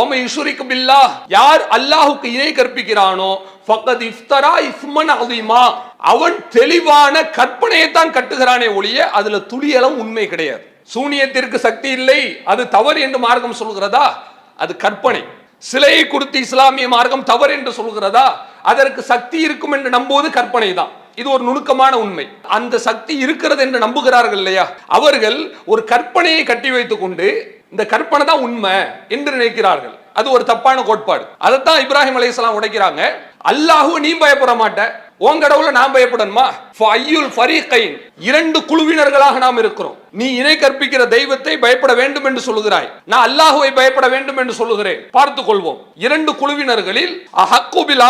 ஓமை இசுரிக்கு பில்லா யார் அல்லாஹுக்கு இணை கற்பிக்கிறானோ ஃபக்கத் இஃப்தரா இஸ்மன் அதிமா அவன் தெளிவான கற்பனையை தான் கட்டுகிறானே ஒழிய அதுல துளியளவு உண்மை கிடையாது. சூனியத்திற்கு சக்தி இல்லை அது தவறு என்று மார்க்கம் சொல்கிறதா? அது கற்பனை. சிலையை குறித்து இஸ்லாமிய மார்க்கம் தவறு என்று சொல்கிறதா? அதற்கு சக்தி இருக்கும் என்று நம்புவது கற்பனை தான். இது ஒரு நுணுக்கமான உண்மை. அந்த சக்தி இருக்கிறது என்று நம்புகிறார்கள் இல்லையா? அவர்கள் ஒரு கற்பனையை கட்டி வைத்துக் கொண்டு இந்த கற்பனை தான் உண்மை என்று நினைக்கிறார்கள். அது ஒரு தப்பான கோட்பாடு. அதைத்தான் இப்ராஹிம் அலையாம் உடைக்கிறாங்க. அல்லாஹுவை நீ பயப்பட மாட்ட. உன் கடவுள நான் பயப்படணுமா? ஃபையுல் ஃபரீகைன். இரண்டு குழுவினர்களாக நாம் இருக்கிறோம். நீ இணை கற்பிக்கிற தெய்வத்தை பயப்பட வேண்டும் என்று சொல்லுகிறாய். நான் அல்லாஹுவை பயப்பட வேண்டும் என்று சொல்லுகிறேன். பார்த்துக் கொள்வோம் இரண்டு குழுவினர்களில் அஹக்குபில்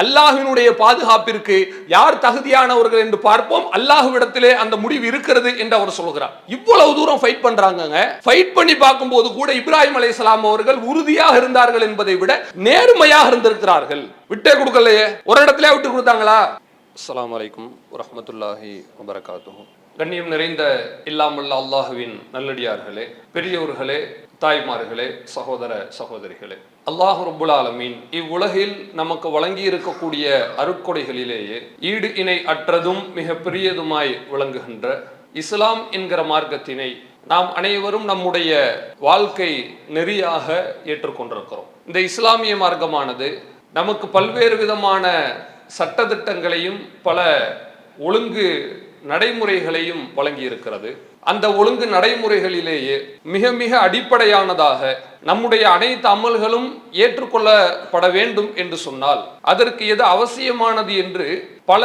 அல்லாஹினுடைய பாதுகாப்பிற்கு யார் தகுதியானவர்கள் என்று பார்ப்போம். அல்லாஹுவிடத்திலே அந்த முடிவு இருக்கிறது என்று அவர் சொல்கிறார். இவ்வளவு தூரம் ஃபைட் பண்றாங்க ஃபைட் பண்ணி பார்க்கும்போது கூட இப்ராஹிம் அலைஹிஸ்ஸலாம் அவர்கள் உறுதியாக இருந்தார்கள் என்பதை விட நேர்மையாக இருந்திருக்கிறார்கள். விட்டே கொடுக்கலையே. ஒரு இடத்துல விட்டு கொடுத்தாங்களா? அஸ்லாம் வலைக்கும் வரமத்துல்லாஹி வபரகாத்தும் கண்ணியம் நிறைந்த இல்லாமல் அல்லாஹுவின் நல்லடியார்களே பெரியவர்களே தாய்மார்களே சகோதர சகோதரிகளே. அல்லாஹ் ரபுல் ஆலமீன் இவ்வுலகில் நமக்கு வழங்கி இருக்கக்கூடிய அருட்கொடைகளிலேயே ஈடு இணை அற்றதும் மிக பெரியதுமாய் விளங்குகின்ற இஸ்லாம் என்கிற மார்க்கத்தினை நாம் அனைவரும் நம்முடைய வாழ்க்கை நெறியாக ஏற்றுக்கொண்டிருக்கிறோம். இந்த இஸ்லாமிய மார்க்கமானது நமக்கு பல்வேறு விதமான சட்டத்திட்டங்களையும் பல ஒழுங்கு நடைமுறைகளையும் வழங்கி இருக்கிறது அந்த ஒழுங்கு நடைமுறைகளிலேயே மிக மிக அடிப்படையானதாக நம்முடைய அனைத்து அமல்களும் ஏற்றுக்கொள்ளப்பட வேண்டும் என்று சொன்னால் அதற்கு எது அவசியமானது என்று பல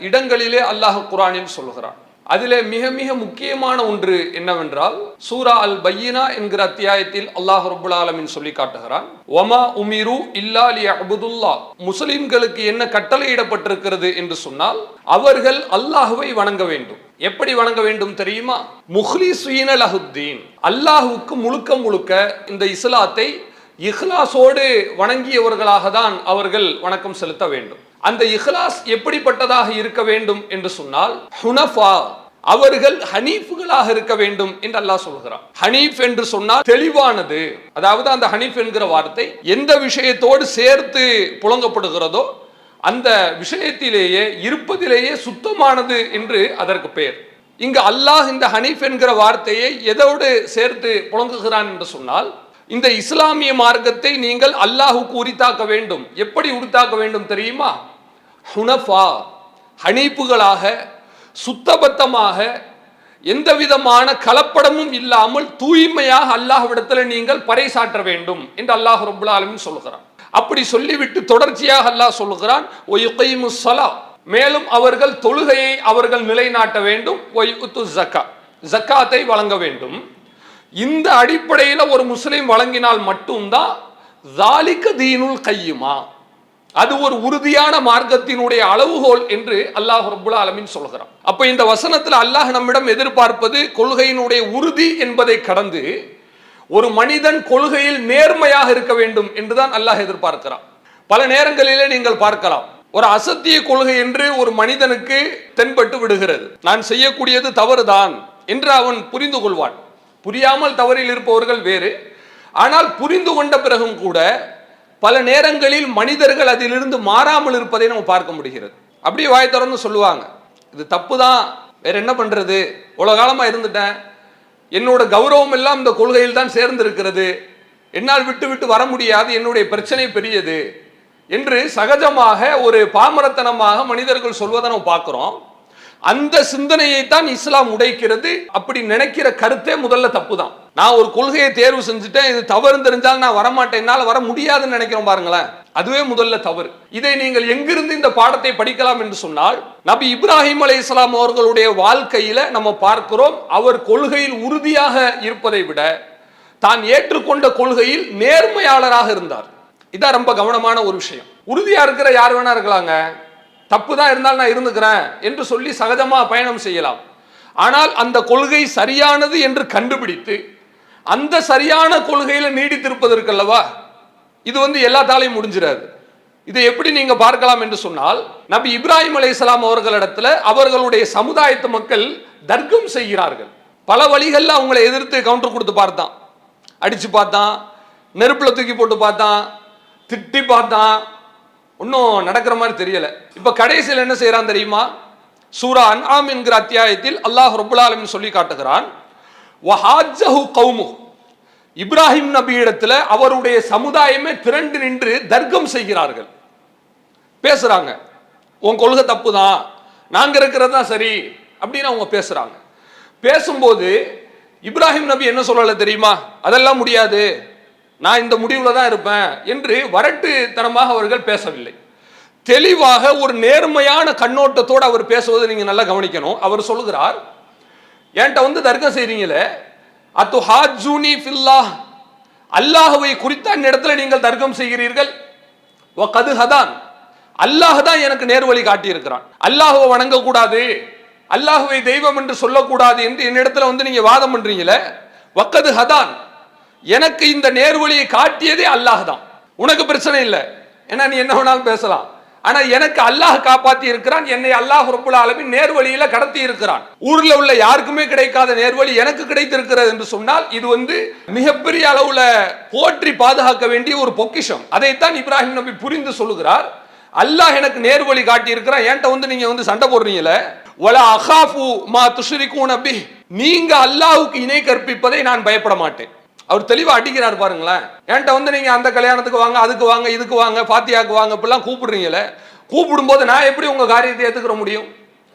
இடங்களிலே அல்லாஹ் குரானில் சொல்கிறான். அதில் மிக மிக முக்கியமான ஒன்று என்னவென்றால் சூரா அல் பையினா என்கிற அத்தியாயத்தில் அல்லாஹ் ரபுல் ஆலமின் சொல்லி காட்டுகிறான். ஒமா உமிரு இல்லா லி அபுதுல்லா முஸ்லிம்களுக்கு என்ன கட்டளையிடப்பட்டிருக்கிறது என்று சொன்னால் அவர்கள் அல்லாஹுவை வணங்க வேண்டும். எப்படி வணங்க வேண்டும் தெரியுமா? முஹ்லிஸ்வீன லஹுத்தீன். அல்லாஹுக்கு முழுக்க முழுக்க இந்த இஸ்லாத்தை இஹ்லாஸோடு வணங்கியவர்களாக தான் அவர்கள் வணக்கம் செலுத்த வேண்டும். அந்த இஹ்லாஸ் எப்படிப்பட்டதாக இருக்க வேண்டும் என்று சொன்னால் ஹுனஃபா அவர்கள் ஹனீஃபுகளாக இருக்க வேண்டும் என்று அல்லாஹ் சொல்கிறான். ஹனீஃப் என்று சொன்னால் தெளிவானது. அதாவது அந்த ஹனீஃப் என்கிற வார்த்தை எந்த விஷயத்தோடு சேர்த்து புழங்கப்படுகிறதோ அந்த விஷயத்திலேயே இருப்பதிலேயே சுத்தமானது என்று அதற்கு பெயர். இங்கு அல்லாஹ் இந்த ஹனீஃப் என்கிற வார்த்தையை எதோடு சேர்த்து புழங்குகிறான் என்று சொன்னால் இந்த இஸ்லாமிய மார்க்கத்தை நீங்கள் அல்லாஹுக்கு உரித்தாக்க வேண்டும். எப்படி உரித்தாக்க வேண்டும் தெரியுமா? ஹுனஃபா ஹனீப்புகளாக சுத்தபத்தமாக எந்த விதமான கலப்படமும் இல்லாமல் தூய்மையாக அல்லாஹ்விடத்தில் நீங்கள் பறைசாற்ற வேண்டும் என்று அல்லாஹ் ரபுல் சொல்கிறான். அப்படி சொல்லிவிட்டு தொடர்ச்சியாக அல்லாஹ் சொல்லுகிறான் ஒயுகைமு மேலும் அவர்கள் தொழுகையை அவர்கள் நிலைநாட்ட வேண்டும். ஜக்கா ஜக்காத்தை வழங்க வேண்டும். இந்த அடிப்படையில் ஒரு முஸ்லீம் வழங்கினால் மட்டும்தான் ஜாலிக்க தீனுல் கையுமா? அது ஒரு உறுதியான மார்க்கத்தினுடைய அளவுகோல் என்று அல்லாஹ் ரபுல்லா அலமின் சொல்கிறான். அப்ப இந்த வசனத்தில் அல்லாஹ் நம்மிடம் எதிர்பார்ப்பது கொள்கையினுடைய உறுதி என்பதை கடந்து ஒரு மனிதன் கொள்கையில் நேர்மையாக இருக்க வேண்டும் என்றுதான் அல்லாஹ் எதிர்பார்க்கிறான். பல நேரங்களிலே நீங்கள் பார்க்கலாம் ஒரு அசத்திய கொள்கை என்று ஒரு மனிதனுக்கு தென்பட்டு விடுகிறது. நான் செய்யக்கூடியது தவறுதான் என்று அவன் புரிந்து கொள்வான். புரியாமல் தவறில் இருப்பவர்கள் வேறு. ஆனால் புரிந்து கொண்ட பிறகும் கூட பல நேரங்களில் மனிதர்கள் அதிலிருந்து மாறாமல் இருப்பதை நம்ம பார்க்க முடிகிறது. அப்படியே வாய் திறந்து சொல்லுவாங்க. இது தப்பு தான் வேற என்ன பண்றது? இவ்வளவு காலமா இருந்துட்டேன். என்னோட கௌரவம் எல்லாம் இந்த கொள்கையில் தான் சேர்ந்திருக்கிறது. என்னால் விட்டு விட்டு வர முடியாது. என்னுடைய பிரச்சனை பெரியது. என்று சகஜமாக ஒரு பாமரத்தனமாக மனிதர்கள் சொல்வதை நம்ம பார்க்குறோம். அந்த சிந்தனையை தான் இஸ்லாம் உடைக்கிறது அப்படி நினைக்கிற கருத்தே முதல்ல தப்பு தான் நான் ஒரு கொள்கையை தேர்வு செஞ்சுட்டேன் இது தவறு தெரிஞ்சால் நான் வரமாட்டேன் என்னால் வர முடியாதுன்னு நினைக்கிறோம் பாருங்களேன். அதுவே முதல்ல தவறு. இதை நீங்கள் எங்கிருந்து இந்த பாடத்தை படிக்கலாம் என்று சொன்னால் நபி இப்ராஹிம் அலை இஸ்லாம் அவர்களுடைய வாழ்க்கையில நம்ம பார்க்கிறோம் அவர் கொள்கையில் உறுதியாக இருப்பதை விட தான் ஏற்றுக்கொண்ட கொள்கையில் நேர்மையாளராக இருந்தார். இதான் ரொம்ப கவனமான ஒரு விஷயம். உறுதியா இருக்கிற யார் வேணா இருக்கலாங்க. தப்பு தான் இருந்தாலும் நான் இருந்துக்கிறேன் என்று சொல்லி சகஜமாக பயணம் செய்யலாம். ஆனால் அந்த கொள்கை சரியானது என்று கண்டுபிடித்து அந்த சரியான கொள்கையில் நீடித்திருப்பதற்கு அல்லவா இது வந்து எல்லாத்தாலையும் முடிஞ்சிடாது. இதை எப்படி நீங்க பார்க்கலாம் என்று சொன்னால் நபி இப்ராஹிம் அலைஹிஸ்ஸலாம் அவர்களிடத்துல அவர்களுடைய சமுதாயத்து மக்கள் தர்க்கம் செய்கிறார்கள். பல வழிகளில் அவங்களை எதிர்த்து கவுண்டர் கொடுத்து பார்த்தான். அடிச்சு பார்த்தான் நெருப்புல தூக்கி போட்டு பார்த்தான் திட்டி பார்த்தான் ஒன்றும் நடக்கிற மாதிரி தெரியல. இப்ப கடைசியில் என்ன செய்யறான் தெரியுமா? சூரா அன்ஆம் என்கிற அத்தியாயத்தில் அல்லாஹ் ரபுல் சொல்லி காட்டுகிறான். வஹாஜஹு கௌமுஹு. இப்ராஹிம் நபியிடத்தில் அவருடைய சமுதாயமே திரண்டு நின்று தர்க்கம் செய்கிறார்கள். பேசுறாங்க. உன் கொள்கை தப்பு தான் நாங்க இருக்கிறது தான் சரி அப்படின்னு அவங்க பேசுறாங்க. பேசும்போது இப்ராஹிம் நபி என்ன சொல்லல தெரியுமா? அதெல்லாம் முடியாது. நான் இந்த முடிவில் தான் இருப்பேன் என்று வரட்டுத்தனமாக அவர்கள் பேசவில்லை. தெளிவாக ஒரு நேர்மையான கண்ணோட்டத்தோடு அவர் பேசுவதை நீங்கள் நல்லா கவனிக்கணும். அவர் சொல்லுகிறார் என்கிட்ட வந்து தர்க்கம் செய்றீங்களே அத்து ஹாஜூனி ஃபில்லா அல்லாஹுவை குறித்த இடத்துல நீங்கள் தர்க்கம் செய்கிறீர்கள். கது ஹதான். அல்லாஹ் தான் எனக்கு நேர்வழி காட்டியிருக்கிறான். அல்லாஹுவை வணங்கக்கூடாது. அல்லாஹுவை தெய்வம் என்று சொல்லக்கூடாது என்று என்னிடத்துல வந்து நீங்க வாதம் பண்றீங்களே வக்கது ஹதான். எனக்கு இந்த நேர்வழியை காட்டியதே அல்லாஹ் தான் உனக்கு பிரச்சனை இல்லை. ஏன்னா நீ என்ன வேணாலும் பேசலாம். ஆனா எனக்கு அல்லாஹ் காப்பாத்தி இருக்கிறான். என்னை அல்லாஹ் ரப்புல் ஆலமீன் நேர்வழியில கடத்தி இருக்கிறான். ஊர்ல உள்ள யாருக்குமே கிடைக்காத நேர்வழி எனக்கு கிடைத்திருக்கிறது என்று சொன்னால் இது வந்து மிகப்பெரிய அளவுல போற்றி பாதுகாக்க வேண்டிய ஒரு பொக்கிஷம். அதைத்தான் இப்ராஹிம் நபி புரிந்து சொல்லுகிறார். அல்லாஹ் எனக்கு நேர்வழி காட்டி இருக்கிறான் என்கிட்ட வந்து நீங்க வந்து சண்டை போடுறீங்களே ஒல அகாஃபு மா துஷரிக்கும் நபி நீங்க அல்லாஹுக்கு இணை கற்பிப்பதை நான் பயப்பட மாட்டேன். அவர் தெளிவா அடிக்கிறார் பாருங்களேன். என்கிட்ட வந்து நீங்க அந்த கல்யாணத்துக்கு வாங்க அதுக்கு வாங்க இதுக்கு வாங்க பாத்தியாக்கு வாங்க இப்படிலாம் கூப்பிடுறீங்களே. கூப்பிடும்போது நான் எப்படி உங்க காரியத்தை ஏத்துக்கிற முடியும்?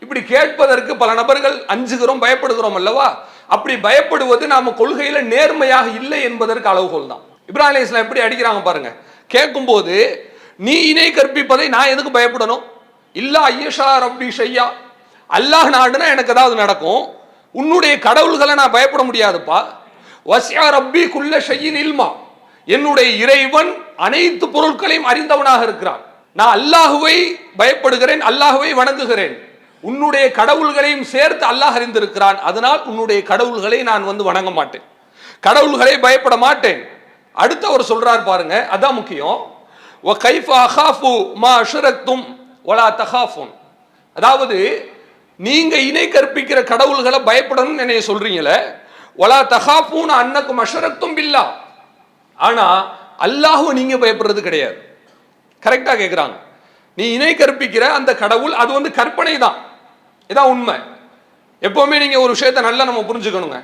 இப்படி கேட்பதற்கு பல நபர்கள் அஞ்சுகிறோம் பயப்படுகிறோம் அல்லவா? அப்படி பயப்படுவது நாம கொள்கையில நேர்மையாக இல்லை என்பதற்கு அளவுகோல் தான். இப்ராஹிம் இஸ்லாம் எப்படி அடிக்கிறாங்க பாருங்க. கேட்கும்போது நீ இணை கற்பிப்பதை நான் எதுக்கு பயப்படணும்? இல்லா ஐயஷா ரப்பி ஷையா. அல்லாஹ் நாடுனா எனக்கு ஏதாவது நடக்கும். உன்னுடைய கடவுள்களை நான் பயப்பட முடியாதுப்பா. வசியா ரப்பி குல்ல ஷையின் இல்மா. என்னுடைய இறைவன் அனைத்து பொருட்களையும் அறிந்தவனாக இருக்கிறான். நான் அல்லாஹுவை பயப்படுகிறேன் அல்லாஹுவை வணங்குகிறேன். உன்னுடைய கடவுள்களையும் சேர்த்து அல்லாஹ் அறிந்திருக்கிறான். அதனால் உன்னுடைய கடவுள்களை நான் வந்து வணங்க மாட்டேன். கடவுள்களை பயப்பட மாட்டேன். அடுத்து அவர் சொல்றார் பாருங்க அதான் முக்கியம். ஒ கைஃபா அகாஃபு மா அஷரக்தும் வலா தஹாஃபுன் அதாவது நீங்க இணை கற்பிக்கிற கடவுள்களை பயப்படணும்னு என்னைய சொல்றீங்களே ஒலா தகாஃபூன் அன்னக்கும் அஷரத்தும் பில்லா. ஆனால் அல்லாஹும் நீங்கள் பயப்படுறது கிடையாது. கரெக்டாக கேட்குறாங்க நீ இணை கற்பிக்கிற அந்த கடவுள் அது வந்து கற்பனை தான். இதான் உண்மை. எப்பவுமே நீங்கள் ஒரு விஷயத்தை நல்லா நம்ம புரிஞ்சுக்கணுங்க.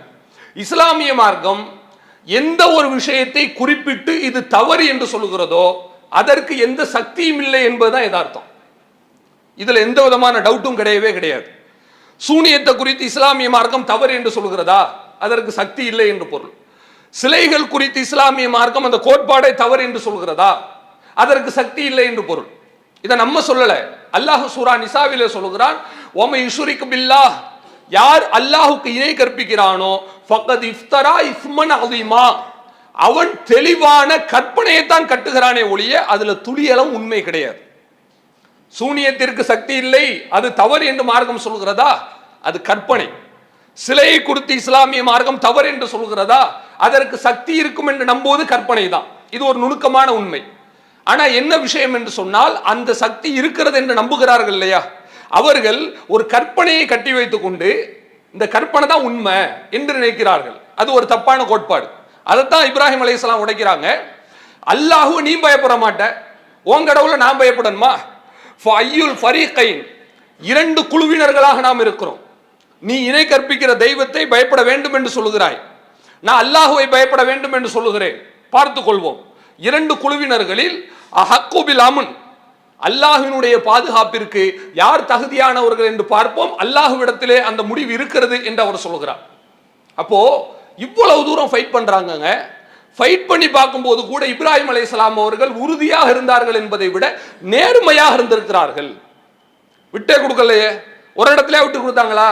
இஸ்லாமிய மார்க்கம் எந்த ஒரு விஷயத்தை குறிப்பிட்டு இது தவறு என்று சொல்லுகிறதோ அதற்கு எந்த சக்தியும் இல்லை என்பதுதான் எதார்த்தம் இதில் எந்த விதமான டவுட்டும் கிடையவே கிடையாது. சூனியத்தை குறித்து இஸ்லாமிய மார்க்கம் தவறு என்று சொல்கிறதா அதற்கு சக்தி இல்லை என்று பொருள். சிலைகள் குறித்து இஸ்லாமிய மார்க்கம் அந்த கோட்பாடை தவறு என்று சொல்கிறதா? அதற்கு சக்தி இல்லை என்று பொருள். இதை நம்ம சொல்லல. அல்லாஹ் சூரா நிசாவில சொல்லுகிறான் ஓமை இஷுரிக்கு பில்லாஹ். யார் அல்லாஹுக்கு இணை கற்பிக்கிறானோ ஃபக்கத் இஃப்தரா இஸ்மன் அதிமா அவன் தெளிவான கற்பனையை தான் கட்டுகிறானே ஒழிய அதுல துளியளவு உண்மை கிடையாது. சூனியத்திற்கு சக்தி இல்லை அது தவறு என்று மார்க்கம் சொல்கிறதா? அது கற்பனை. சிலையை குறித்து இஸ்லாமிய மார்க்கம் தவறு என்று சொல்கிறதா? அதற்கு சக்தி இருக்கும் என்று நம்புவது கற்பனை தான் இது ஒரு நுணுக்கமான உண்மை. ஆனால் என்ன விஷயம் என்று சொன்னால் அந்த சக்தி இருக்கிறது என்று நம்புகிறார்கள் இல்லையா? அவர்கள் ஒரு கற்பனையை கட்டி வைத்து கொண்டு இந்த கற்பனை தான் உண்மை என்று நினைக்கிறார்கள். அது ஒரு தப்பான கோட்பாடு. அதைத்தான் இப்ராஹிம் அலையாம் உடைக்கிறாங்க. அல்லாஹுவை நீ பயப்பட மாட்ட. உன் கடவுளை நான் பயப்படணுமா? ஃபையுல் ஃபரீகைன். இரண்டு குழுவினர்களாக நாம் இருக்கிறோம். நீ இணை கற்பிக்கிற தெய்வத்தை பயப்பட வேண்டும் என்று சொல்லுகிறாய். நான் அல்லாஹுவை பயப்பட வேண்டும் என்று சொல்லுகிறேன். பார்த்து கொள்வோம் இரண்டு குழுவினர்களில் அஹக்குபில் அமன். அல்லாஹினுடைய பாதுகாப்பிற்கு யார் தகுதியானவர்கள் என்று பார்ப்போம். அல்லாஹுவிடத்திலே அந்த முடிவு இருக்கிறது என்று அவர் சொல்கிறார் அப்போ இவ்வளவு தூரம் ஃபைட் பண்றாங்கங்க. ஃபைட் பண்ணி பார்க்கும்போது கூட இப்ராஹிம் அலைஹிஸ்ஸலாம் அவர்கள் உறுதியாக இருந்தார்கள் என்பதை விட நேர்மையாக இருந்திருக்கிறார்கள். விட்டே கொடுக்கலையே. ஒரு இடத்துல விட்டு கொடுத்தாங்களா?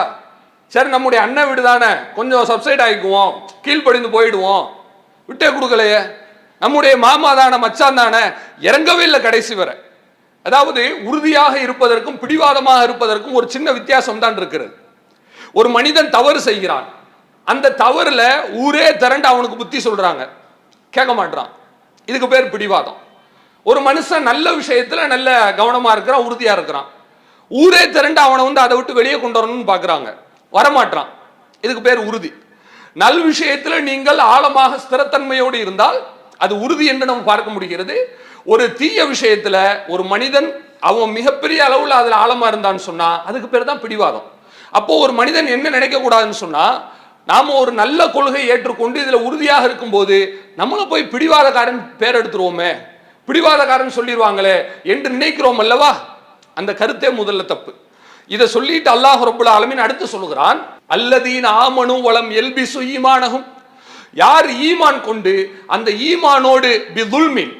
சரி நம்முடைய அண்ணன் வீடு தானே கொஞ்சம் சப்சைட் ஆகிக்குவோம். கீழ்ப்படிந்து போயிடுவோம். விட்டே கொடுக்கலையே. நம்முடைய மாமா தானே மச்சான் தானே இறங்கவே இல்லை கடைசி வரை. அதாவது உறுதியாக இருப்பதற்கும் பிடிவாதமாக இருப்பதற்கும் ஒரு சின்ன வித்தியாசம் தான் இருக்கிறது. ஒரு மனிதன் தவறு செய்கிறான். அந்த தவறுல ஊரே திரண்டு அவனுக்கு புத்தி சொல்றாங்க. கேட்க மாட்டான் இதுக்கு பேர் பிடிவாதம். ஒரு மனுஷன் நல்ல விஷயத்துல நல்ல கவனமா இருக்கிறான் உறுதியா இருக்கிறான். ஊரே திரண்டு அவனை வந்து அதை விட்டு வெளியே கொண்டு வரணும்னு பாக்குறாங்க வரமாட்டான். இதுக்கு பேர் உறுதி. நல் விஷயத்தில் நீங்கள் ஆழமாக ஸ்திரத்தன்மையோடு இருந்தால் அது உறுதி என்று நம்ம பார்க்க முடிகிறது. ஒரு தீய விஷயத்தில் ஒரு மனிதன் அவன் மிகப்பெரிய அளவில் அதில் ஆழமாக இருந்தான்னு சொன்னால் அதுக்கு பேர் தான் பிடிவாதம். அப்போது ஒரு மனிதன் என்ன நினைக்கக்கூடாதுன்னு சொன்னால் நாம் ஒரு நல்ல கொள்கை ஏற்றுக்கொண்டு இதில் உறுதியாக இருக்கும்போது நம்மளும் போய் பிடிவாதக்காரன் பேர் எடுத்துருவோமே. பிடிவாதக்காரன் சொல்லிடுவாங்களே என்று நினைக்கிறோம் அல்லவா? அந்த கருத்தே முதல்ல தப்பு. இதை சொல்லிட்டு அல்லாஹ் ரபுல் ஆலமின் அடுத்து சொல்லுகிறான் அல்லதீன் ஆமனு வளம் எல்பிசு ஈமானகும் யார் ஈமான் கொண்டு அந்த ஈமானோடு பிதுல்மின்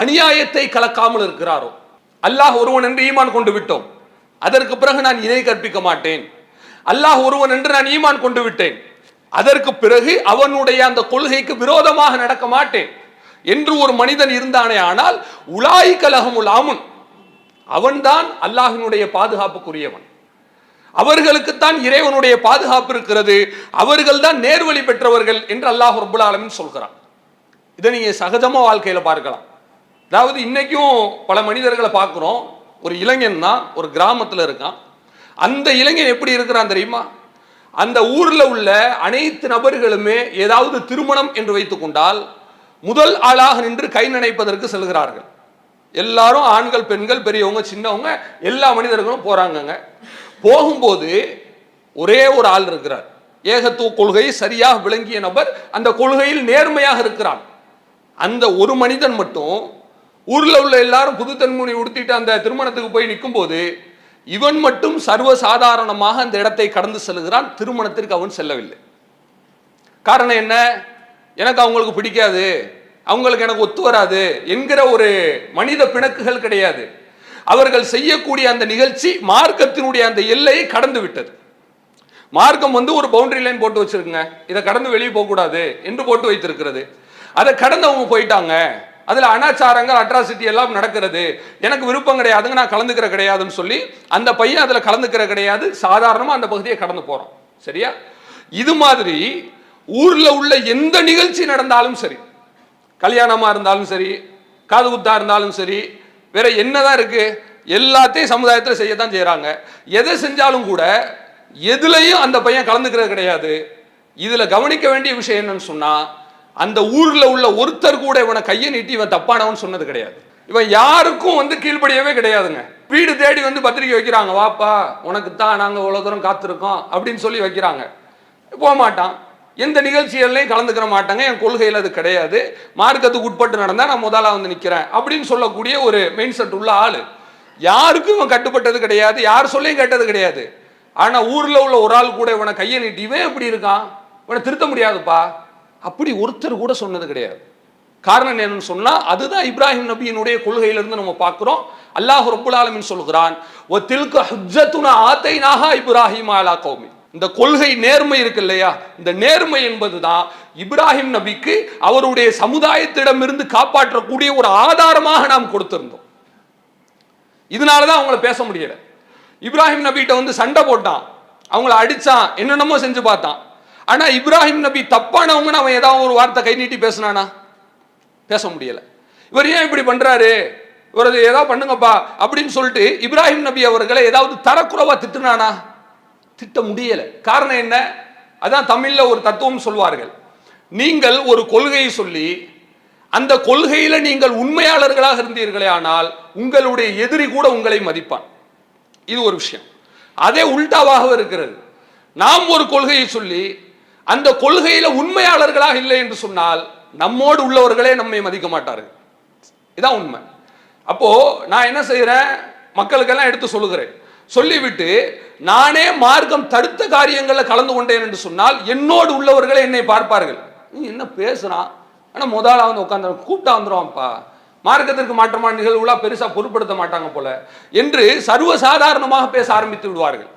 அநியாயத்தை கலக்காமல் இருக்கிறாரோ? அல்லாஹ் ஒருவன் என்று ஈமான் கொண்டு விட்டோம். அதற்கு பிறகு நான் இணை கற்பிக்க மாட்டேன். அல்லாஹ் ஒருவன் என்று நான் ஈமான் கொண்டு விட்டேன். அதற்கு பிறகு அவனுடைய அந்த கொள்கைக்கு விரோதமாக நடக்க மாட்டேன். என்று ஒரு மனிதன் இருந்தானே ஆனால் உலாய் கலகமுல் ஆமுன். அவன்தான் அல்லாஹினுடைய பாதுகாப்புக்குரியவன். அவர்களுக்குத்தான் இறைவனுடைய பாதுகாப்பு இருக்கிறது. அவர்கள் தான் நேர்வழி பெற்றவர்கள் என்று அல்லாஹ் ரபுல் ஆலமின் சொல்கிறான். இதை நீங்கள் சகஜமாக வாழ்க்கையில் பார்க்கலாம். அதாவது இன்னைக்கும் பல மனிதர்களை பார்க்குறோம். ஒரு இளைஞன் தான் ஒரு கிராமத்தில் இருக்கான். அந்த இளைஞன் எப்படி இருக்கிறான் தெரியுமா? அந்த ஊரில் உள்ள அனைத்து நபர்களுமே ஏதாவது திருமணம் என்று வைத்துக்கொண்டால் முதல் ஆளாக நின்று கை நினைப்பதற்கு செல்கிறார்கள். எல்லாரும் ஆண்கள் பெண்கள் பெரியவங்க சின்னவங்க எல்லா மனிதர்களும் போறாங்கங்க. போகும்போது ஒரே ஒரு ஆள் இருக்கிறார். ஏகத்துவ கொள்கை சரியாக விளங்கிய நபர் அந்த கொள்கையில் நேர்மையாக இருக்கிறான். அந்த ஒரு மனிதன் மட்டும் ஊரில் உள்ள எல்லாரும் புது தன்முனை உடுத்திட்டு அந்த திருமணத்துக்கு போய் நிற்கும்போது இவன் மட்டும் சர்வ சாதாரணமாக அந்த இடத்தை கடந்து செல்கிறான். திருமணத்திற்கு அவன் செல்லவில்லை. காரணம் என்ன? எனக்கு அவங்களுக்கு பிடிக்காது. அவங்களுக்கு எனக்கு ஒத்து வராது என்கிற ஒரு மனித பிணக்குகள் கிடையாது. அவர்கள் செய்யக்கூடிய அந்த நிகழ்ச்சி மார்க்கத்தினுடைய அந்த எல்லையை கடந்து விட்டது. மார்க்கம் வந்து ஒரு பவுண்டரி லைன் போட்டு வச்சிருக்குங்க. இதை கடந்து வெளியே போகக்கூடாது என்று போட்டு வைத்திருக்கிறது. அதை கடந்து அவங்க போயிட்டாங்க. அதில் அனாச்சாரங்கள் அட்ராசிட்டி எல்லாம் நடக்கிறது. எனக்கு விருப்பம் கிடையாதுங்க நான் கலந்துக்கிற கிடையாதுன்னு சொல்லி அந்த பையன் அதில் கலந்துக்கிற கிடையாது. சாதாரணமாக அந்த பகுதியை கடந்து போகிறோம் சரியா? இது மாதிரி ஊரில் உள்ள எந்த நிகழ்ச்சி நடந்தாலும் சரி கல்யாணமாக இருந்தாலும் சரி காது குத்தா இருந்தாலும் சரி வேற என்னதான் இருக்கு எல்லாத்தையும் சமுதாயத்தில் செய்ய தான் செய்கிறாங்க எதை செஞ்சாலும் கூட எதுலையும் அந்த பையன் கலந்துக்கிறது கிடையாது. இதில் கவனிக்க வேண்டிய விஷயம் என்னன்னு சொன்னால் அந்த ஊரில் உள்ள ஒருத்தர் கூட இவனை கையை நீட்டி இவன் தப்பானவன் சொன்னது கிடையாது. இவன் யாருக்கும் வந்து கீழ்ப்படியவே கிடையாதுங்க. வீடு தேடி வந்து பத்திரிக்கை வைக்கிறாங்க வாப்பா உனக்கு தான் நாங்கள் இவ்வளோ தூரம் காத்திருக்கோம் அப்படின்னு சொல்லி வைக்கிறாங்க. போக மாட்டான் எந்த நிகழ்ச்சிகள்லையும் கலந்துக்கிற மாட்டாங்க. என் கொள்கையில் அது கிடையாது. மார்க்கத்துக்கு உட்பட்டு நடந்தால் நான் முதலாக வந்து நிற்கிறேன் அப்படின்னு சொல்லக்கூடிய ஒரு மெயின் செட் உள்ள ஆள். யாருக்கும் இவன் கட்டுப்பட்டது கிடையாது. யார் சொல்லியும் கேட்டது கிடையாது. ஆனால் ஊரில் உள்ள ஒரு ஆள் கூட இவனை கையை நீட்டி இவன் எப்படி இருக்கான்? இவனை திருத்த முடியாதுப்பா. அப்படி ஒருத்தர் கூட சொன்னது கிடையாது. காரணம் என்னன்னு சொன்னால் அதுதான் இப்ராஹிம் நபியினுடைய கொள்கையிலிருந்து நம்ம பார்க்குறோம் அல்லாஹ் ரப்புல் ஆலமீன் சொல்கிறான் ஒ தில்க ஆத்தை நாகா இப்ராஹிம் அலா கௌமி. இந்த கொள்கை நேர்மை இருக்கு இல்லையா? இந்த நேர்மை என்பதுதான் இப்ராஹிம் நபிக்கு அவருடைய சமுதாயத்திடமிருந்து காப்பாற்றக்கூடிய ஒரு ஆதாரமாக நாம் கொடுத்திருந்தோம். இதனால தான் அவங்கள பேச முடியல. இப்ராஹிம் நபிகிட்ட வந்து சண்டை போட்டான். அவங்கள அடிச்சான். என்னென்னமோ செஞ்சு பார்த்தான். ஆனா இப்ராஹிம் நபி தப்பானவங்கன்னு அவன் ஏதாவது ஒரு வார்த்தை கை நீட்டி பேசினானா? பேச முடியல. இவர் ஏன் இப்படி பண்றாரு? இவர் ஏதாவது பண்ணுங்கப்பா அப்படின்னு சொல்லிட்டு இப்ராஹிம் நபி அவர்களை ஏதாவது தரக்குறவா திட்டுனானா? திட்ட முடியலை. காரணம் என்ன? அதான் தமிழில் ஒரு தத்துவம் சொல்வார்கள். நீங்கள் ஒரு கொள்கையை சொல்லி அந்த கொள்கையில் நீங்கள் உண்மையாளர்களாக இருந்தீர்களே ஆனால் உங்களுடைய எதிரி கூட உங்களை மதிப்பான். இது ஒரு விஷயம். அதே உல்டாவாக இருக்கிறது. நாம் ஒரு கொள்கையை சொல்லி அந்த கொள்கையில் உண்மையாளர்களாக இல்லை என்று சொன்னால் நம்மோடு உள்ளவர்களே நம்மை மதிக்க மாட்டார்கள். இதான் உண்மை. அப்போ நான் என்ன செய்கிறேன் மக்களுக்கெல்லாம் எடுத்து சொல்லுகிறேன். சொல்லிவிட்டு நானே மார்க்கம் தடுத்த காரியங்களில் கலந்து கொண்டேன் என்று சொன்னால் என்னோடு உள்ளவர்களே என்னை பார்ப்பார்கள். நீ என்ன பேசுறான் ஆனால் முதலாக வந்து உட்காந்து கூப்பிட்டா வந்துடுவான்ப்பா மார்க்கத்திற்கு மாற்றமான நிகழ்வுலாம் பெருசாக பொருட்படுத்த மாட்டாங்க போல என்று சர்வ சாதாரணமாக பேச ஆரம்பித்து விடுவார்கள்.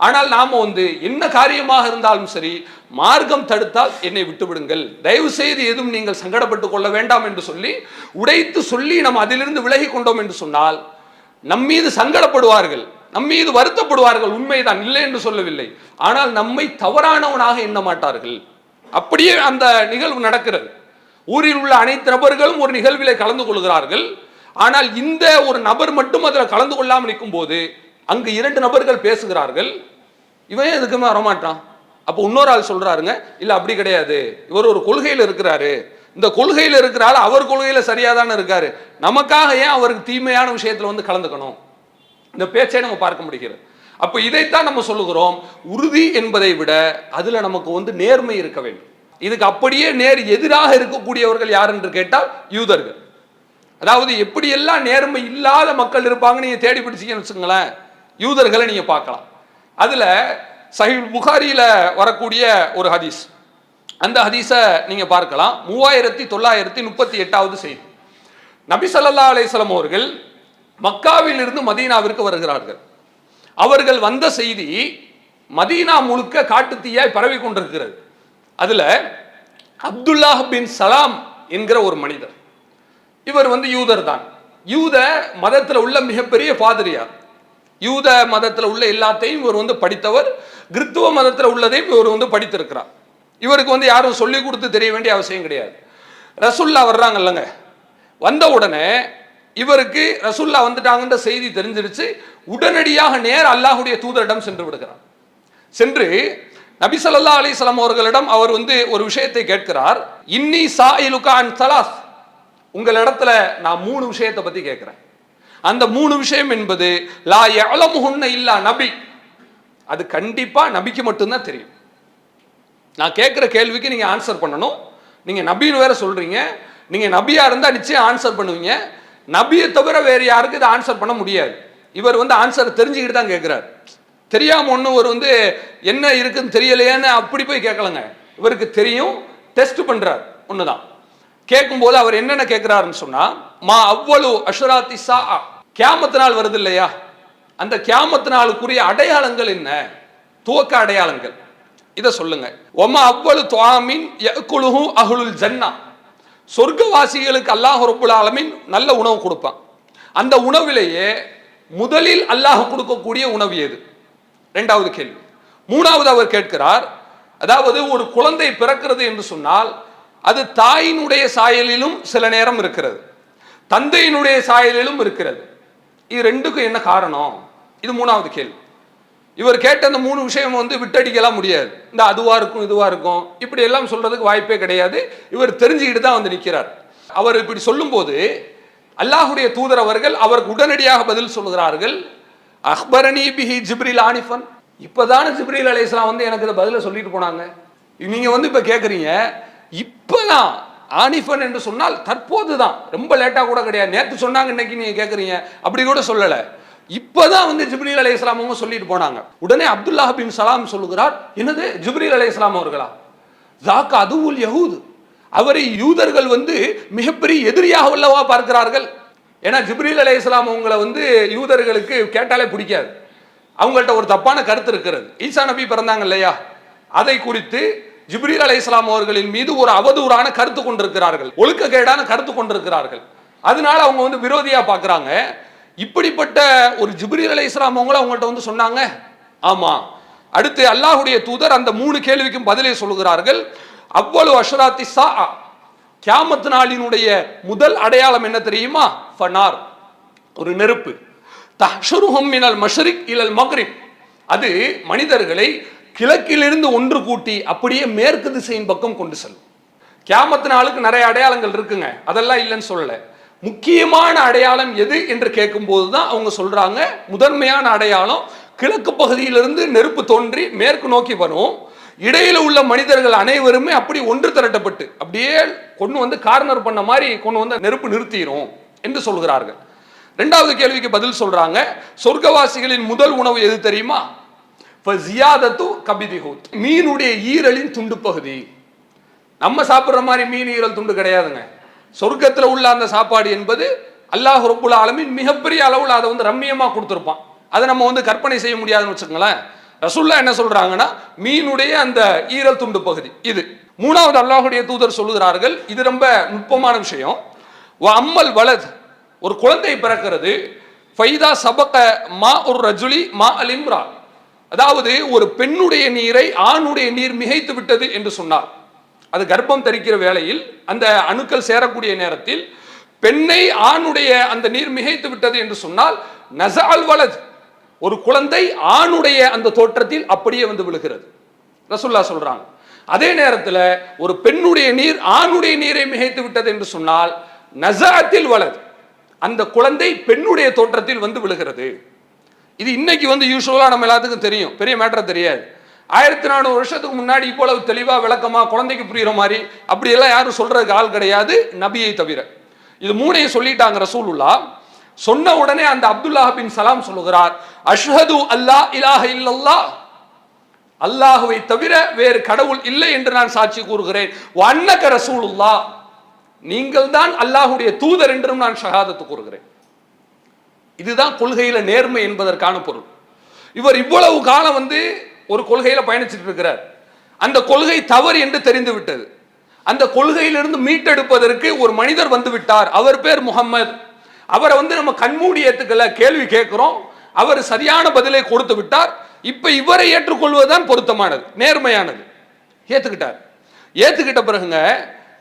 ஆனால் நாம் வந்து என்ன காரியமாக இருந்தாலும் சரி மார்க்கம் தடுத்தால் என்னை விட்டுவிடுங்கள். தயவு செய்து எதுவும் நீங்கள் சங்கடப்பட்டு கொள்ள வேண்டாம் என்று சொல்லி உடைத்து சொல்லி நம்ம அதிலிருந்து விலகி கொண்டோம் என்று சொன்னால் நம்மீது சங்கடப்படுவார்கள். நம் மீது வருத்தப்படுவார்கள். உண்மைதான் இல்லை என்று சொல்லவில்லை. ஆனால் நம்மை தவறானவனாக எண்ண மாட்டார்கள். அப்படியே அந்த நிகழ்வு நடக்கிறது. ஊரில் உள்ள அனைத்து நபர்களும் ஒரு நிகழ்விலே கலந்து கொள்கிறார்கள். ஆனால் இந்த ஒரு நபர் மட்டும் அதில் கலந்து கொள்ளாமல் நிற்கும் போது அங்கு இரண்டு நபர்கள் பேசுகிறார்கள். இவன் எதுக்குமே வரமாட்டான்? அப்போ இன்னொரு ஆள் சொல்றாருங்க இல்லை அப்படி கிடையாது. இவர் ஒரு கொள்கையில் இருக்கிறாரு. இந்த கொள்கையில் இருக்கிறாள் அவர் கொள்கையில் சரியா தானே இருக்காரு. நமக்காக ஏன் அவருக்கு தீமையான விஷயத்தில் வந்து கலந்துக்கணும்? இந்த பேச்சை நம்ம பார்க்க முடிகிறது. அப்போ இதைத்தான் நம்ம சொல்லுகிறோம். உறுதி என்பதை விட அதில் நமக்கு வந்து நேர்மை இருக்க வேண்டும். இதுக்கு அப்படியே நேர் எதிராக இருக்கக்கூடியவர்கள் யார் என்று கேட்டால் யூதர்கள். அதாவது எப்படியெல்லாம் நேர்மை இல்லாத மக்கள் இருப்பாங்க நீங்கள் தேடி பிடிச்சிங்கன்னு வச்சுங்களேன் யூதர்களை நீங்கள் பார்க்கலாம். அதில் சஹி புகாரியில் வரக்கூடிய ஒரு ஹதீஸ். அந்த ஹதீஸை நீங்கள் பார்க்கலாம். மூவாயிரத்தி தொள்ளாயிரத்தி முப்பத்தி எட்டாவது செய்தி. நபி சல்லா அலைஹி அவர்கள் மக்காவில் இருந்து மதீனாவிற்கு வருகிறார்கள். அவர்கள் வந்த செய்தி மதீனா முழுக்க காட்டுத்தீயாய் பரவி கொண்டிருக்கிறது. அதுல அப்துல்லாஹ் பின் சலாம் என்கிற ஒரு மனிதர். இவர் வந்து யூதர் தான். யூத மதத்தில் உள்ள மிகப்பெரிய பாதிரியார். யூத மதத்தில் உள்ள எல்லாத்தையும் இவர் வந்து படித்தவர். கிறித்துவ மதத்தில் உள்ளதையும் இவர் வந்து படித்திருக்கிறார். இவருக்கு வந்து யாரும் சொல்லி கொடுத்து தெரிய வேண்டிய அவசியம் கிடையாது. ரசுல்லா வர்றாங்கல்லங்க வந்த உடனே இவருக்கு ரசுல்லா வந்துட்டாங்கன்ற செய்தி தெரிஞ்சிருச்சு. உடனடியாக நேர் அல்லாஹுடைய தூதரிடம் சென்று விடுகிறார். சென்று நபி ஸல்லல்லாஹு அலைஹி அவர்களிடம் அவர் வந்து ஒரு விஷயத்தை கேட்கிறார். இன்னி சாயிலுகா அன் சலாஸ். உங்களிடத்துல நான் மூணு விஷயத்தை பத்தி கேட்கிறேன். அந்த மூணு விஷயம் என்பது லா யஅலமுஹுன்ன இல்லா நபி. அது கண்டிப்பா நபிக்கு மட்டும்தான் தெரியும். நான் கேட்குற கேள்விக்கு நீங்க ஆன்சர் பண்ணணும். நீங்க நபின்னு வேற சொல்றீங்க. நீங்க நபியா இருந்தா நிச்சயம் ஆன்சர் பண்ணுவீங்க. நபியை தவிர வேறு யாருக்கு இதை ஆன்சர் பண்ண முடியாது. இவர் வந்து ஆன்சர் தெரிஞ்சுக்கிட்டு தான் கேட்குறாரு. தெரியாம ஒன்று ஒரு வந்து என்ன இருக்குன்னு தெரியலையேன்னு அப்படி போய் கேட்கலங்க. இவருக்கு தெரியும் டெஸ்ட் பண்ணுறார் ஒன்று தான் கேட்கும்போது அவர் என்னென்ன கேட்குறாருன்னு சொன்னால் மா அவ்வளவு அஷராத்தி சா கேமத்து நாள் வருது இல்லையா? அந்த கேமத்து நாளுக்குரிய அடையாளங்கள் என்ன? துவக்க அடையாளங்கள். இதை சொல்லுங்க. ஒமா அவ்வளவு துவாமின் யக்குலுஹு அகுலுல் ஜன்னா. சொர்க்கவாசிகளுக்கு அல்லாஹ் ரப்புல் ஆலமீன் நல்ல உணவு கொடுப்பான். அந்த உணவிலேயே முதலில் அல்லாஹ் கொடுக்கக்கூடிய உணவு எது? ரெண்டாவது கேள்வி. மூணாவது அவர் கேட்கிறார் அதாவது ஒரு குழந்தை பிறக்கிறது என்று சொன்னால் அது தாயினுடைய சாயலிலும் சில நேரம் இருக்கிறது தந்தையினுடைய சாயலிலும் இருக்கிறது. இது ரெண்டுக்கும் என்ன காரணம்? இது மூணாவது கேள்வி. இவர் கேட்ட அந்த மூணு விஷயம் வந்து விட்டடிக்கலாம் முடியாது. இந்த அதுவா இருக்கும் இதுவா இருக்கும். இப்படி எல்லாம் சொல்றதுக்கு வாய்ப்பே கிடையாது. இவர் தெரிஞ்சுக்கிட்டு தான் வந்து நிற்கிறார் அவர் இப்படி சொல்லும்போது அல்லாஹுடைய தூதர் அவர்கள் அவருக்கு உடனடியாக பதில் சொல்கிறார்கள். அக்பரணி பிஹி ஜிப்ரில் ஆனிஃபன். இப்பதானே ஜிப்ரீல் அலைஹிஸ்ஸலாம் வந்து எனக்கு இந்த பதில சொல்லிட்டு போனாங்க. நீங்கள் வந்து இப்போ கேட்குறீங்க இப்போ தான் ஆனிஃபன் என்று சொன்னால் தற்போது தான் ரொம்ப லேட்டாக கூட கிடையாது. நேற்று சொன்னாங்க இன்னைக்கு நீங்கள் கேட்குறீங்க அப்படி கூட சொல்லலை. இப்பதான் வந்து ஜிப்ரீல் அலைஹிஸ்ஸலாம் அவங்க சொல்லிட்டு போனாங்க. உடனே அப்துல்லா பின் சலாம் சொல்லுகிறார் என்னது? ஜிப்ரீல் அலைஹிஸ்ஸலாம் அவர்களா? ஜாக்க அதுவுல் யகூது அவரை யூதர்கள் வந்து மிகப்பெரிய எதிரியாக உள்ளவா பார்க்கிறார்கள். ஏன்னா ஜிப்ரீல் அலைஹிஸ்ஸலாம் அவங்கள வந்து யூதர்களுக்கு கேட்டாலே பிடிக்காது. அவங்கள்ட்ட ஒரு தப்பான கருத்து இருக்கிறது. ஈசா நபி பிறந்தாங்க இல்லையா? அதை குறித்து ஜிப்ரீல் அலைஹிஸ்ஸலாம் அவர்களின் மீது ஒரு அவதூறான கருத்து கொண்டிருக்கிறார்கள். ஒழுக்கக்கேடான கருத்து கொண்டிருக்கிறார்கள். அதனால அவங்க வந்து விரோதியா பார்க்குறாங்க. இப்படிப்பட்ட ஒரு ஜிப்ரீல் அலைஹிஸ்ஸலாம் அவங்கள அவங்கள்ட்ட வந்து சொன்னாங்க? ஆமா. அடுத்து அல்லாஹுடைய தூதர் அந்த மூணு கேள்விக்கும் பதிலை சொல்கிறார்கள் அவ்வளவு அஷராத்தி சா கியாமத் நாளினுடைய முதல் அடையாளம் என்ன தெரியுமா? ஃபனார். ஒரு நெருப்பு. தஹ்ஷருஹும் மினல் மஷ்ரிக் இலல் மக்ரிப். அது மனிதர்களை கிழக்கிலிருந்து ஒன்று கூட்டி அப்படியே மேற்கு திசையின் பக்கம் கொண்டு செல்லும். கியாமத்து நாளுக்கு நிறைய அடையாளங்கள் இருக்குங்க. அதெல்லாம் இல்லைன்னு சொல்லலை. முக்கியமான அடையாளம் எது என்று கேட்கும்போது தான் அவங்க சொல்கிறாங்க முதன்மையான அடையாளம் கிழக்கு பகுதியிலிருந்து நெருப்பு தோன்றி மேற்கு நோக்கி வரும். இடையில் உள்ள மனிதர்கள் அனைவருமே அப்படி ஒன்று திரட்டப்பட்டு அப்படியே கொண்டு வந்து கார்னர் பண்ண மாதிரி கொண்டு வந்து நெருப்பு நிறுத்திடும் என்று சொல்கிறார்கள். ரெண்டாவது கேள்விக்கு பதில் சொல்றாங்க சொர்க்கவாசிகளின் முதல் உணவு எது தெரியுமா? ஜியாதத்து கபிதிஹூத் மீனுடைய ஈரலின் துண்டு பகுதி. நம்ம சாப்பிட்ற மாதிரி மீன் ஈரல் துண்டு கிடையாதுங்க. சொர்க்கத்தில் உள்ள அந்த சாப்பாடு என்பது அல்லாஹ் ரொப்புல ஆலமின் மிகப்பெரிய அளவில் அதை வந்து ரம்மியமாக கொடுத்துருப்பான். அதை நம்ம வந்து கற்பனை செய்ய முடியாதுன்னு வச்சுக்கோங்களேன். ரசுல்லா என்ன சொல்றாங்கன்னா மீனுடைய அந்த ஈரல் துண்டு பகுதி இது. மூணாவது அல்லாஹுடைய தூதர் சொல்லுகிறார்கள் இது ரொம்ப நுட்பமான விஷயம். வ அம்மல் வலது ஒரு குழந்தை பிறக்கிறது ஃபைதா சபக்க மா ஒரு ரஜுலி மா அலிம்ரா அதாவது ஒரு பெண்ணுடைய நீரை ஆணுடைய நீர் மிகைத்து விட்டது என்று சொன்னார். அது கர்ப்பம் தரிக்கிற வேளையில் அந்த அணுக்கள் சேரக்கூடிய நேரத்தில் பெண்ணை ஆணுடைய அந்த நீர் மிகைத்து விட்டது என்று சொன்னால் நசால் வலது. ஒரு குழந்தை ஆணுடைய அந்த தோற்றத்தில் அப்படியே வந்து விழுகிறது. ரசுல்லா சொல்றாங்க. அதே நேரத்தில் ஒரு பெண்ணுடைய நீர் ஆணுடைய நீரை மிகைத்து விட்டது என்று சொன்னால் நசாத்தில் வலது. அந்த குழந்தை பெண்ணுடைய தோற்றத்தில் வந்து விழுகிறது. இது இன்னைக்கு வந்து யூஸ்வலாக நம்ம எல்லாத்துக்கும் தெரியும். பெரிய மேட்டர் தெரியாது. ஆயிரத்தி நானூறு வருஷத்துக்கு முன்னாடி இவ்வளவு தெளிவா விளக்கமா குழந்தைக்கு புரியுற மாதிரி அப்படியெல்லாம் யாரும் சொல்றதுக்கு ஆள் கிடையாது நபியை தவிர. இது மூணையும் சொல்லிட்டாங்க ரசூலுல்லா. சொன்ன உடனே அந்த அப்துல்லா பின் சலாம் சொல்லுகிறார் அஷ்ஹது அல்லா இலாஹ இல்லல்லா அல்லாஹுவை தவிர வேறு கடவுள் இல்லை என்று நான் சாட்சி கூறுகிறேன். வண்ணக ரசூலுல்லா. நீங்கள் தான் அல்லாஹுடைய தூதர் என்றும் நான் ஷகாதத்து கூறுகிறேன். இதுதான் கொள்கையில நேர்மை என்பதற்கான பொருள். இவர் இவ்வளவு காலம் வந்து ஒரு கொள்கையில் பயணிச்சுட்டு இருக்கிறார் அந்த கொள்கை தவறு என்று தெரிந்து விட்டது அந்த கொள்கையிலிருந்து மீட்டெடுப்பதற்கு ஒரு மனிதர் வந்து விட்டார் அவர் பேர் முகம்மது. அவரை வந்து நம்ம கண்மூடி ஏற்றுக்கல கேள்வி கேட்குறோம். அவர் சரியான பதிலை கொடுத்து விட்டார். இப்போ இவரை ஏற்றுக்கொள்வதுதான் பொருத்தமானது நேர்மையானது. ஏற்றுக்கிட்டார் ஏற்றுக்கிட்ட பிறகுங்க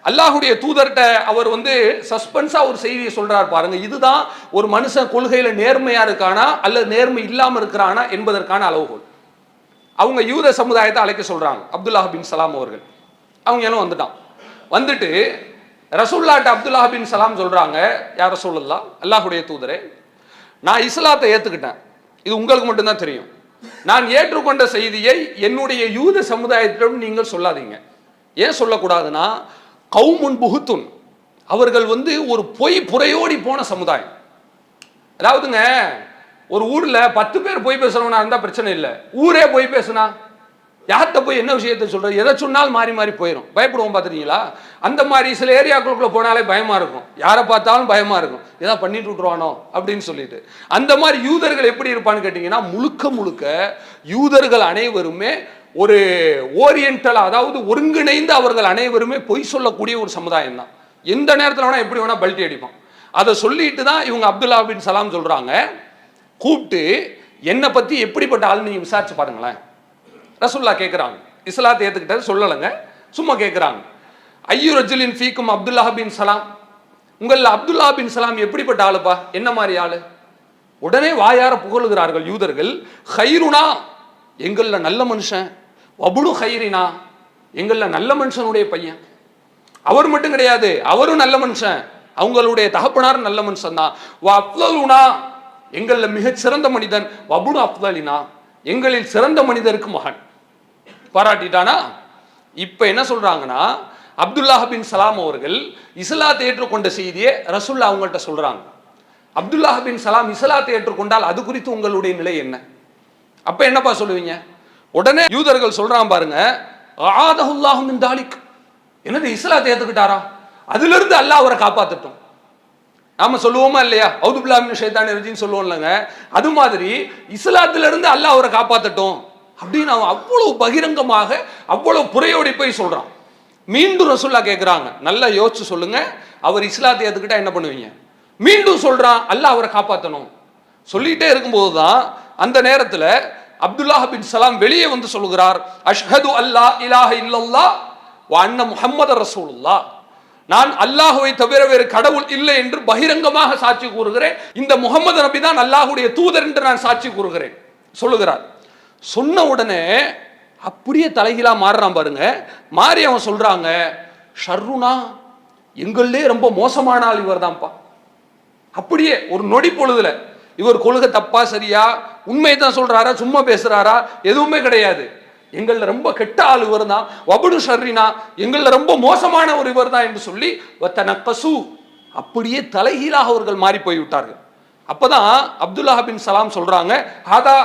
அல்லாஹுடைய தூதர்கிட்ட அவர் வந்து சஸ்பென்ஸாக ஒரு செய்தியை சொல்கிறார் பாருங்க. இதுதான் ஒரு மனுஷன் கொள்கையில் நேர்மையாக இருக்கானா அல்லது நேர்மை இல்லாமல் இருக்கிறானா என்பதற்கான அளவுகோல். அவங்க யூத சமுதாயத்தை அழைக்க சொல்கிறாங்க அப்துல்லா பின் சலாம் அவர்கள். அவங்க எல்லாம் வந்துட்டான்? வந்துட்டு ரசூல்லாட்ட அப்துல்லா பின் சலாம் சொல்கிறாங்க யார் ரசூல்லா அல்லாஹுடைய தூதரே நான் இஸ்லாத்தை ஏற்றுக்கிட்டேன் இது உங்களுக்கு மட்டும்தான் தெரியும். நான் ஏற்றுக்கொண்ட செய்தியை என்னுடைய யூத சமுதாயத்திடம் நீங்கள் சொல்லாதீங்க. ஏன் சொல்லக்கூடாதுன்னா கவுமுன் புகுத்துன். அவர்கள் வந்து ஒரு பொய் புறையோடி போன சமுதாயம். அதாவதுங்க ஒரு ஊர்ல பத்து பேர் போய் பேசுறவனா இருந்தா பிரச்சனை இல்லை. ஊரே போய் பேசுனா யார்கிட்ட போய் என்ன விஷயத்த சொல்கிறது எதை சொன்னாலும் மாறி மாறி போயிடும் பயப்படுவோம் பார்த்துருக்கீங்களா? அந்த மாதிரி சில ஏரியாக்களுக்குள்ள போனாலே பயமா இருக்கும். யாரை பார்த்தாலும் பயமா இருக்கும். ஏதாவது பண்ணிட்டு விட்டுருவானோ அப்படின்னு சொல்லிட்டு. அந்த மாதிரி யூதர்கள் எப்படி இருப்பான்னு கேட்டிங்கன்னா முழுக்க முழுக்க யூதர்கள் அனைவருமே ஒரு ஓரியன்டல் அதாவது ஒருங்கிணைந்து அவர்கள் அனைவருமே பொய் சொல்லக்கூடிய ஒரு சமுதாயம் தான். எந்த நேரத்தில் வேணா எப்படி வேணா பல்ட்டி அடிப்பான். அதை சொல்லிட்டு தான் இவங்க அப்துல்லா பின் சலாம் சொல்றாங்க. கூப்பிட்டு என்னை பற்றி எப்படிப்பட்ட ஆள் நீங்கள் விசாரிச்சு பாருங்களேன். ரசுல்லா கேட்குறாங்க இஸ்லாத்தை ஏற்றுக்கிட்டது சொல்லலைங்க. சும்மா கேட்குறாங்க ஐயோ ரஜுலின் ஃபீக்கும் அப்துல்லா பின் சலாம். உங்களில் அப்துல்லா பின் சலாம் எப்படிப்பட்ட ஆளுப்பா? என்ன மாதிரி ஆளு? உடனே வாயார புகழுகிறார்கள் யூதர்கள். ஹைருனா எங்களில் நல்ல மனுஷன். வபுடு ஹைரினா எங்களில் நல்ல மனுஷனுடைய பையன். அவர் மட்டும் கிடையாது அவரும் நல்ல மனுஷன். அவங்களுடைய தகப்பனார் நல்ல மனுஷன் தான் எங்களில் மிகச்சிறந்த மனிதன் வபுடு அப்தலினா எங்களில் சிறந்த மனிதருக்கு மகன். பாராட்டிட்டானா? இப்போ என்ன சொல்கிறாங்கன்னா அப்துல்லாஹ் பின் சலாம் அவர்கள் இஸ்லாத்தை ஏற்றுக்கொண்ட செய்தியை ரசுல்லா அவங்கள்ட்ட சொல்கிறாங்க அப்துல்லாஹ் பின் சலாம் இஸ்லாத்தை ஏற்றுக்கொண்டால் அது குறித்து உங்களுடைய நிலை என்ன? அப்போ என்னப்பா சொல்லுவீங்க? உடனே யூதர்கள் சொல்கிறான் பாருங்க ஆதஹுல்லாஹு மின் தாலிக். என்னது இஸ்லாத்தை ஏற்றுக்கிட்டாரா அதிலிருந்து அல்லாஹ் அவரை காப்பாற்றட்டும் நாம சொல்லுவோமா இல்லையா? அவுதுபில்லாமின் ஷைத்தானி ரஜின்னு சொல்லுவோம் இல்லைங்க அது மாதிரி இஸ்லாத்துல இருந்து அல்லாஹ் அவரை காப்பாத்தட்டும் அப்படின்னு அவன் அவ்வளவு பகிரங்கமாக அவ்வளவு புறையோடி போய் சொல்றான். மீண்டும் ரசுல்லா கேட்குறாங்க நல்லா யோசிச்சு சொல்லுங்க. அவர் இஸ்லாத்தை எதுக்கிட்டா என்ன பண்ணுவீங்க? மீண்டும் சொல்றான் அல்லாஹ் அவரை காப்பாற்றணும் சொல்லிட்டே இருக்கும்போது தான் அந்த நேரத்துல அப்துல்லாஹ் பின் சலாம் வெளியே வந்து சொல்லுகிறார் அஷ்ஹது அல்லா இலாஹ இல்லல்லா வா அன்ன முஹம்மது ரசூலுல்லா நான் அல்லாஹுவை தவிர வேறு கடவுள் இல்லை என்று பகிரங்கமாக சாட்சி கூறுகிறேன். இந்த முகமது நபி தான் அல்லாஹுடைய தூதர் என்று நான் சாட்சி கூறுகிறேன். சொல்லுகிறார். சொன்ன உடனே அப்படியே தலைகீழா மாறுறான் பாருங்க. மாறி அவன் சொல்றாங்க ஷர்ருனா எங்களே ரொம்ப மோசமான ஆள் இவர் தான்ப்பா அப்படியே ஒரு நொடி பொழுதுல இவர் கொள்கை தப்பா சரியா? உண்மையை தான் சொல்றாரா? சும்மா பேசுறாரா? எதுவுமே கிடையாது. எங்களில் ரொம்ப கெட்ட ஆள் இவர் தான் வபுடு ஷர்ரினா எங்களில் ரொம்ப மோசமான ஒரு இவர் தான் என்று சொல்லி கசு அப்படியே தலைகீழாக அவர்கள் மாறி போய்விட்டார்கள். அப்பதான் அப்துல்லாஹ் பின் சலாம் சொல்றாங்க ஹாதா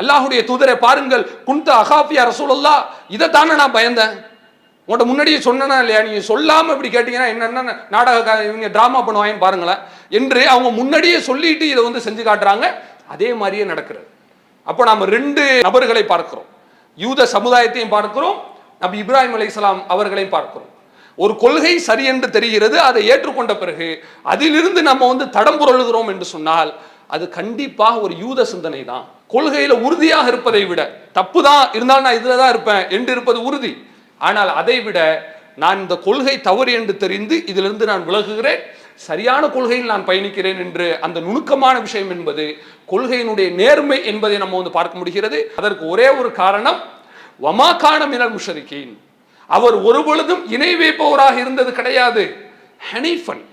அல்லாஹுடைய தூதரை பாருங்கள் குந்த அகாஃபியா ரசூலல்லா இதை தானே நான் பயந்தேன். உன்கிட்ட முன்னாடியே சொன்னா இல்லையா? நீங்கள் சொல்லாமல் இப்படி கேட்டீங்கன்னா என்னென்ன நாடக இவங்க ட்ராமா பண்ணுவாங்கன்னு பாருங்களேன். என்று அவங்க முன்னாடியே சொல்லிட்டு இதை வந்து செஞ்சு காட்டுறாங்க. அதே மாதிரியே நடக்கிறது. அப்போ நாம் ரெண்டு நபர்களை பார்க்குறோம். யூத சமுதாயத்தையும் பார்க்கிறோம் நபி இப்ராஹிம் அலைஹிஸ்ஸலாம் அவர்களையும் பார்க்கிறோம். ஒரு கொள்கை சரி என்று தெரிகிறது அதை ஏற்றுக்கொண்ட பிறகு அதிலிருந்து நம்ம வந்து தடம் புரழுகிறோம் என்று சொன்னால் அது கண்டிப்பாக ஒரு யூத சிந்தனை தான். கொள்கையில உறுதியாக இருப்பதை விட தப்பு தான் இருந்தாலும் நான் இதில் தான் இருப்பேன் என்று இருப்பது உறுதி. ஆனால் அதை விட நான் இந்த கொள்கை தவறு என்று தெரிந்து இதிலிருந்து நான் விலகுகிறேன். சரியான கொள்கையில் நான் பயணிக்கிறேன் என்று அந்த நுணுக்கமான விஷயம் என்பது கொள்கையினுடைய நேர்மை என்பதை நம்ம வந்து பார்க்க முடிகிறது. அதற்கு ஒரே ஒரு காரணம் வமாக்கான மினல் முஷரிக்கீன் அவர் ஒரு பொழுதும் இணை வைப்பவராக இருந்தது கிடையாது. ஹனீஃபன்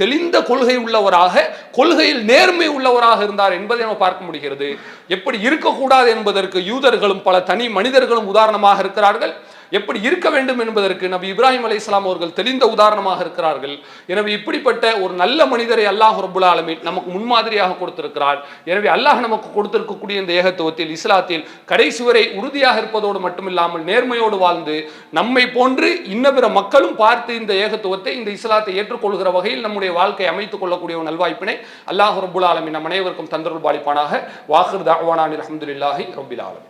தெளிந்த கொள்கை உள்ளவராக கொள்கையில் நேர்மை உள்ளவராக இருந்தார் என்பதை நம்ம பார்க்க முடிகிறது. எப்படி இருக்கக்கூடாது என்பதற்கு யூதர்களும் பல தனி மனிதர்களும் உதாரணமாக இருக்கிறார்கள். எப்படி இருக்க வேண்டும் என்பதற்கு நபி இப்ராஹிம் அலைஹிஸ்ஸலாம் அவர்கள் தெளிந்த உதாரணமாக இருக்கிறார்கள். எனவே இப்படிப்பட்ட ஒரு நல்ல மனிதரை அல்லாஹ் ரபுல் ஆலமின் நமக்கு முன்மாதிரியாக கொடுத்திருக்கிறார். எனவே அல்லாஹ் நமக்கு கொடுத்திருக்கக்கூடிய இந்த ஏகத்துவத்தில் இஸ்லாத்தில் கடைசி வரை உறுதியாக இருப்பதோடு மட்டுமில்லாமல் நேர்மையோடு வாழ்ந்து நம்மை போன்று இன்ன பிற மக்களும் பார்த்து இந்த ஏகத்துவத்தை இந்த இஸ்லாத்தை ஏற்றுக்கொள்கிற வகையில் நம்முடைய வாழ்க்கை அமைத்துக் கொள்ளக்கூடிய ஒரு நல்வாய்ப்பினை அல்லாஹ் ரபுல் ஆலமின் நம் அனைவருக்கும் தந்தருள் பாலிப்பானாக. வாஹிர் தாவானான் அலமதுல்லாஹி ரபில் ஆலமின்.